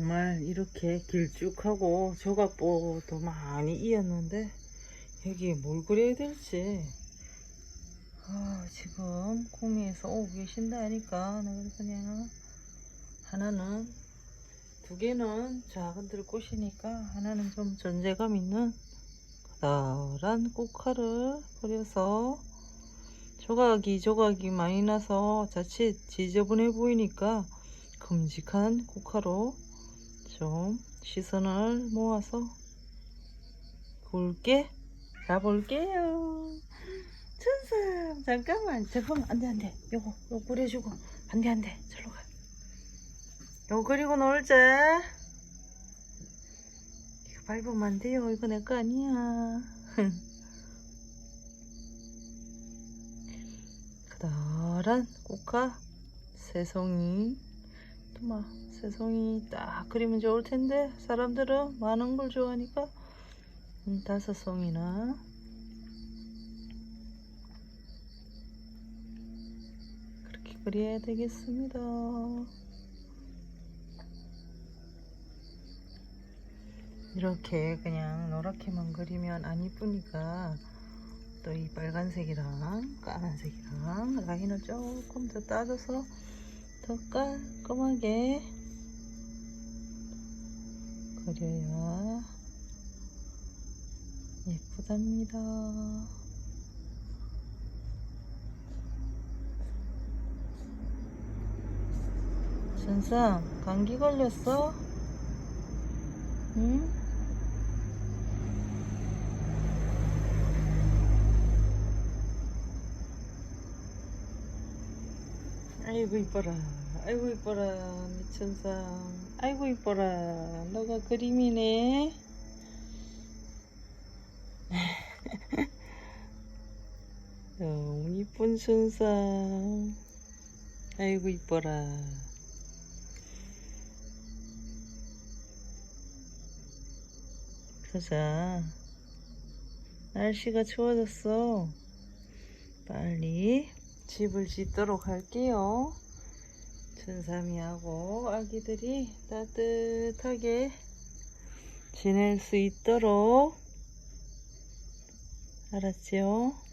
정말 이렇게 길쭉하고 조각보도 많이 이었는데 여기에 뭘 그려야 될지. 아, 지금 공에서 오고 계신다 하니까. 내가 그냥 하나는 두 개는 작은 들 꽃이니까 하나는 좀 존재감 있는 커다란 꽃칼을 그려서 조각이 조각이 많이 나서 자칫 지저분해 보이니까 큼직한 꽃가로 좀 시선을 모아서 굵게 가볼게요. 천삼 잠깐만 잠깐만 안돼 안돼 요거 요거 그려주고 안돼 안돼 절로 가. 요거 그리고 놀자. 이거 밟으면 안 돼요. 이거 내 거 아니야. 커다란 꽃가 새송이 또 막 새송이 딱 그리면 좋을 텐데 사람들은 많은 걸 좋아하니까 음, 다섯 송이나 그렇게 그려야 되겠습니다. 이렇게 그냥 노랗게만 그리면 안 이쁘니까 또 이 빨간색이랑 까만색이랑 라인을 조금 더 따줘서 더 깔끔하게 그려야 예쁘답니다. 준상 감기 걸렸어? 응? 아이고 이뻐라. 아이고 이뻐라 미천상. 아이고 이뻐라. 너가 그림이네. 너무 이쁜 천상. 아이고 이뻐라. 그자. 날씨가 추워졌어. 빨리 집을 짓도록 할게요 천삼이하고 아기들이 따뜻하게 지낼 수 있도록 알았죠?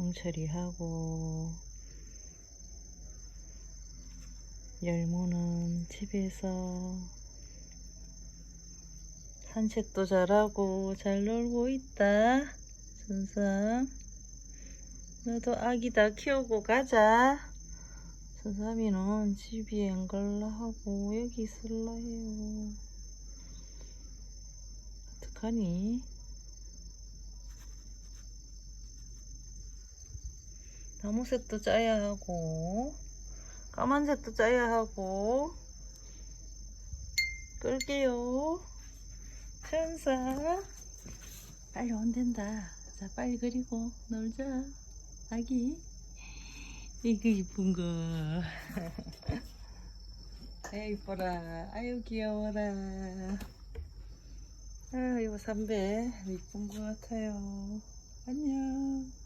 통처리하고 열무는 집에서 산책도 잘하고 잘 놀고 있다. 순삼 너도 아기 다 키우고 가자. 순삼이는 집이 안 갈라 하고 여기 있을라 해요. 어떡하니? 나무색도 짜야 하고 까만색도 짜야 하고 끌게요. 천사. 빨리 온댄다. 자 빨리 그리고 놀자. 아기. 이거 이쁜 거. 아유 이뻐라. 아유 귀여워라. 아 이거 삼배. 이쁜 거 같아요. 안녕